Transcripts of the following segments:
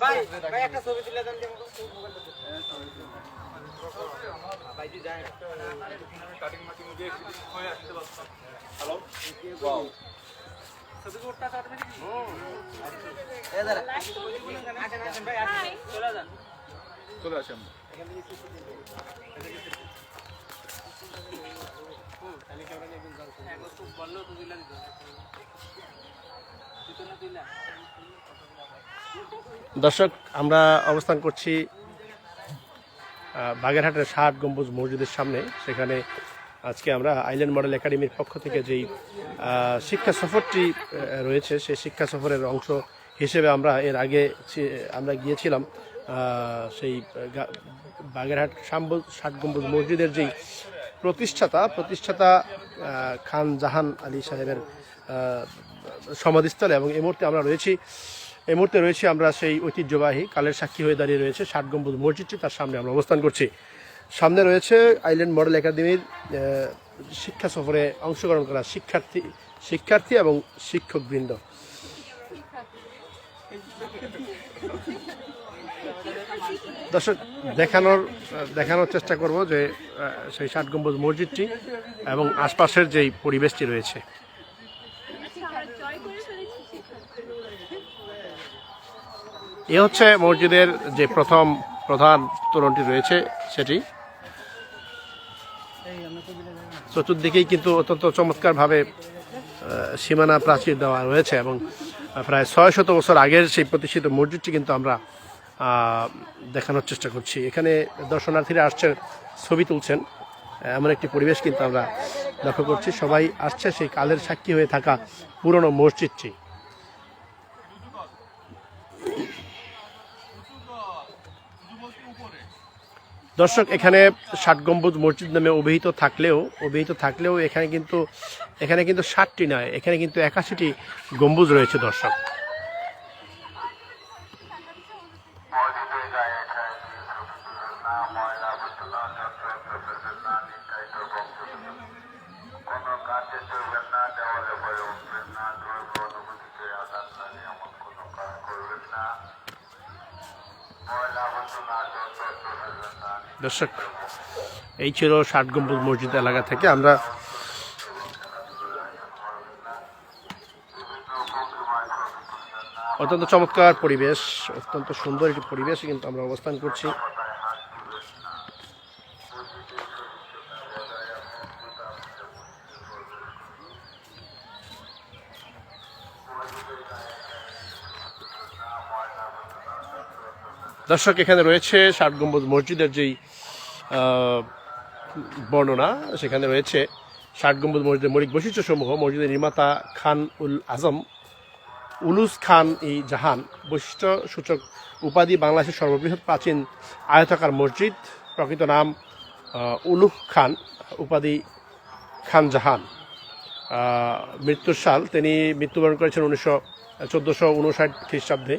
ভাই ভাই, একটা ছবি তুলে দেন আসেন আসেন আসেন চলে যান চলে আসি আমরা বলল তো দিলা দিত। না দিলা দর্শক, আমরা অবস্থান করছি বাগেরহাটের ষাট গম্বুজ মসজিদের সামনে। সেখানে আজকে আমরা আইল্যান্ড মডেল একাডেমির পক্ষ থেকে যেই শিক্ষা সফরটি রয়েছে, সেই শিক্ষা সফরের অংশ হিসেবে আমরা এর আগে আমরা গিয়েছিলাম সেই বাগেরহাট শাম্বু- ষাট গম্বুজ মসজিদের যেই প্রতিষ্ঠাতা প্রতিষ্ঠাতা খান জাহান আলী সাহেবের সমাধিস্থলে এবং এই মুহূর্তে আমরা রয়েছি। এই মুহূর্তে রয়েছে আমরা সেই ঐতিহ্যবাহী কালের সাক্ষী হয়ে দাঁড়িয়ে রয়েছে ষাট গম্বুজ মসজিদটি, তার সামনে আমরা অবস্থান করছি। সামনে রয়েছে আইল্যান্ড মডেল একাডেমির শিক্ষা সফরে অংশগ্রহণ করা শিক্ষার্থী শিক্ষার্থী এবং শিক্ষকবৃন্দ। দর্শক, দেখানোর দেখানোর চেষ্টা করব যে সেই ষাট গম্বুজ মসজিদটি এবং আশপাশের যেই পরিবেশটি রয়েছে। এ হচ্ছে মসজিদের যে প্রথম প্রধান তোরণটি রয়েছে সেটি। চতুর্দিকেই কিন্তু অত্যন্ত চমৎকারভাবে সীমানা প্রাচীর দেওয়া রয়েছে এবং প্রায় ছয় শত বছর আগের সেই প্রতিষ্ঠিত মসজিদটি কিন্তু আমরা দেখানোর চেষ্টা করছি। এখানে দর্শনার্থীরা আসছেন, ছবি তুলছেন। এমন একটি পরিবেশ কিন্তু আমরা লক্ষ্য করছি। সবাই আসছে সেই কালের সাক্ষী হয়ে থাকা পুরনো মসজিদটি। দর্শক, এখানে ষাট গম্বুজ মসজিদ নামে অভিহিত থাকলেও অভিহিত থাকলেও এখানে কিন্তু এখানে কিন্তু ষাটটি নয়, এখানে কিন্তু একাশিটি গম্বুজ রয়েছে, দর্শক। দর্শক, এই ছিল ষাট গম্বুজ মসজিদ এলাকা থেকে আমরা অত্যন্ত চমৎকার পরিবেশ, অত্যন্ত সুন্দর একটি পরিবেশ কিন্তু আমরা অবস্থান করছি। দর্শক, এখানে রয়েছে ষাট গম্বুজ মসজিদের যেই বর্ণনা, সেখানে রয়েছে ষাট গম্বুজ মসজিদের মৌলিক বৈশিষ্ট্য সমূহ মসজিদের নির্মাতা খান উল আজম উলুস খান ই জাহান বৈশিষ্ট্য সূচক উপাধি বাংলাদেশের সর্ববৃহৎ প্রাচীন আয়তাকার মসজিদ, প্রকৃত নাম উলুহ খান, উপাধি খান জাহান। মৃত্যুর সাল, তিনি মৃত্যুবরণ করেছেন উনিশশো, চোদ্দোশো উনষাট খ্রিস্টাব্দে।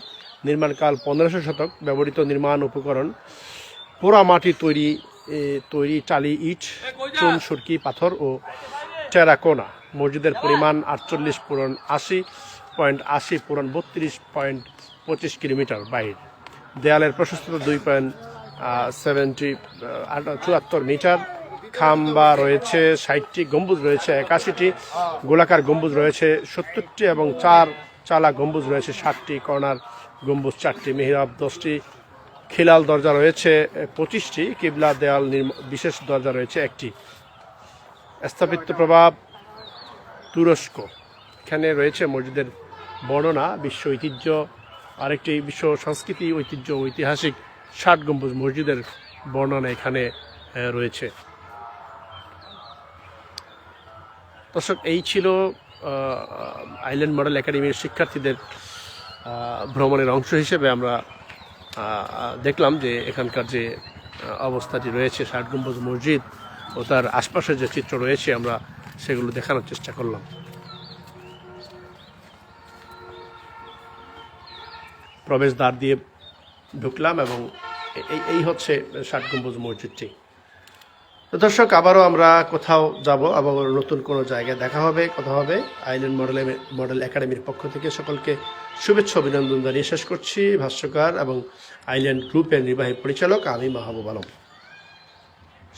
নির্মাণকাল পনেরোশো শতক ব্যবহৃত নির্মাণ উপকরণ, পোড়া মাটি তৈরি তৈরি টালি ইট, চুন, সুরকি, পাথর ও টেরাকোনা। মসজিদের পরিমাণ আটচল্লিশ পূরণ আশি পয়েন্ট আশি পূরণ বত্রিশ পয়েন্ট পঁচিশ কিলোমিটার বাইর দেয়ালের প্রশস্ততা দুই পয়েন্ট সেভেন্টি চুয়াত্তর মিটার। খাম্বা রয়েছে ষাটটি, গম্বুজ রয়েছে একাশিটি, গোলাকার গম্বুজ রয়েছে সত্তরটি এবং চার চালা গম্বুজ রয়েছে ষাটটি। কর্নার গম্বুজ চারটি, মেহরাব দশটি, খিলাল দরজা রয়েছে পঁচিশটি, কিবলা দেয়াল বিশেষ দরজা রয়েছে একটি। স্থাপিত্য প্রভাব তুরস্ক। এখানে রয়েছে মসজিদের বর্ণনা, বিশ্ব ঐতিহ্য, আরেকটি বিশ্ব সংস্কৃতি, ঐতিহ্য ঐতিহাসিক ষাট গম্বুজ মসজিদের বর্ণনা এখানে রয়েছে। দর্শক, এই ছিল আইল্যান্ড মডেল একাডেমির শিক্ষার্থীদের ভ্রমণের অংশ হিসেবে আমরা দেখলাম যে এখানকার যে অবস্থাটি রয়েছে, ষাট গম্বুজ মসজিদ ও তার আশপাশের যে চিত্র রয়েছে, আমরা সেগুলো দেখানোর চেষ্টা করলাম। প্রবেশদ্বার দিয়ে ঢুকলাম এবং এই এই হচ্ছে ষাট গম্বুজ মসজিদটি। দর্শক, আবারও আমরা কোথাও যাব আবার নতুন কোনো জায়গায় দেখা হবে, কথা হবে। আইল্যান্ড মডেল মডেল একাডেমির পক্ষ থেকে সকলকে শুভেচ্ছা অভিনন্দন জানিয়ে শেষ করছি। ভাষ্যকার এবং আইল্যান্ড গ্রুপের নির্বাহী পরিচালক আমি মাহবুব আলম।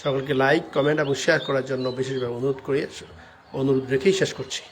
সকলকে লাইক, কমেন্ট এবং শেয়ার করার জন্য বিশেষভাবে অনুরোধ করে অনুরোধ রেখেই শেষ করছি।